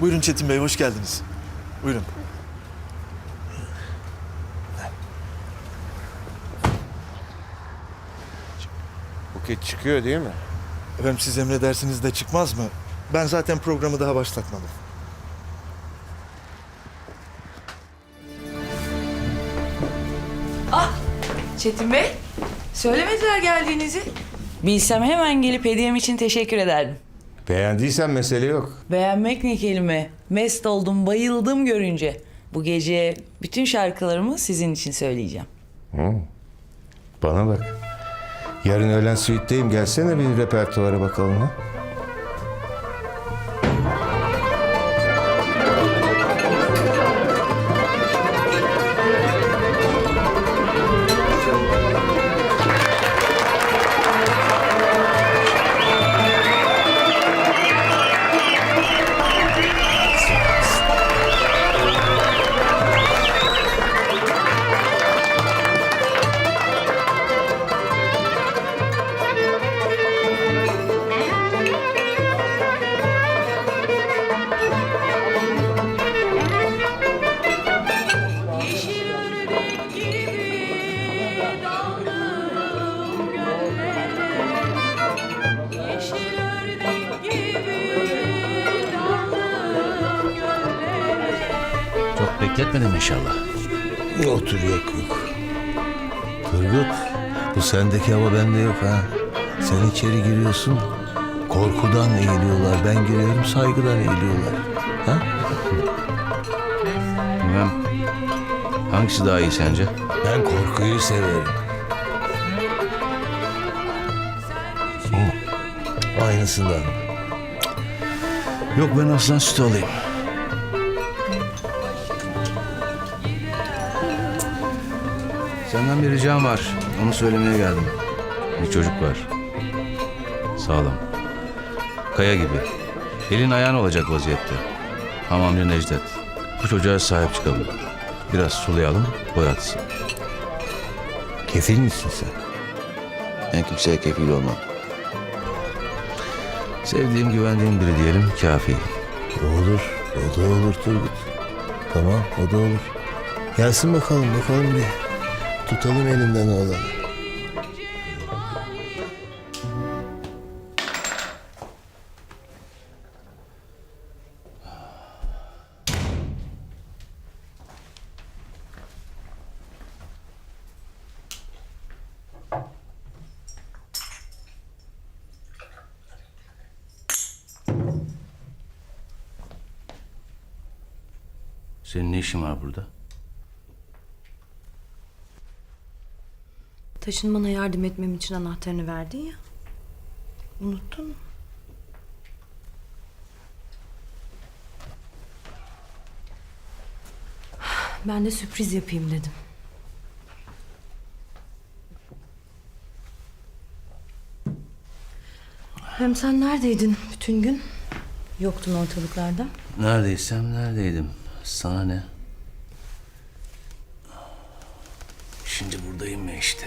Buyurun Çetin Bey, hoş geldiniz. Buyurun. Buket çıkıyor değil mi? Efendim siz emredersiniz de çıkmaz mı? Ben zaten programı daha başlatmadım. Çetin Bey, söylemediler geldiğinizi. Bilsem hemen gelip hediyem için teşekkür ederdim. Beğendiysen mesele yok. Beğenmek ne kelime? Mest oldum, bayıldım görünce. Bu gece bütün şarkılarımı sizin için söyleyeceğim. Bana bak. Yarın öğlen suite'deyim. Gelsene bir repertuvara bakalım ha. Bekletmedim inşallah. Otur yok yok. Turgut bu sendeki hava bende yok ha. Sen içeri giriyorsun korkudan eğiliyorlar. Ben giriyorum saygıdan eğiliyorlar. Ha? Bilmem. Hangisi daha iyi sence? Ben korkuyu severim. Aynısından. Yok ben aslan sütü alayım. Senden bir ricam var. Onu söylemeye geldim. Bir çocuk var. Sağlam. Kaya gibi. Elin ayağın olacak vaziyette. Hamamcı Necdet. Bu çocuğa sahip çıkalım. Biraz sulayalım, boyatsın. Kefil misin sen? Ben kimseye kefil olmam. Sevdiğim, güvendiğim biri diyelim kafi. Olur. O da olur Turgut. Tamam o da olur. Gelsin bakalım bakalım bir. Tutalım elinden oğlanı. Senin ne işin var burada? Taşınmana yardım etmem için anahtarını verdin ya. Unuttun mu? Ben de sürpriz yapayım dedim. Hem sen neredeydin bütün gün? Yoktun ortalıklarda. Neredeysem neredeydim. Sana ne? Şimdi buradayım ya işte.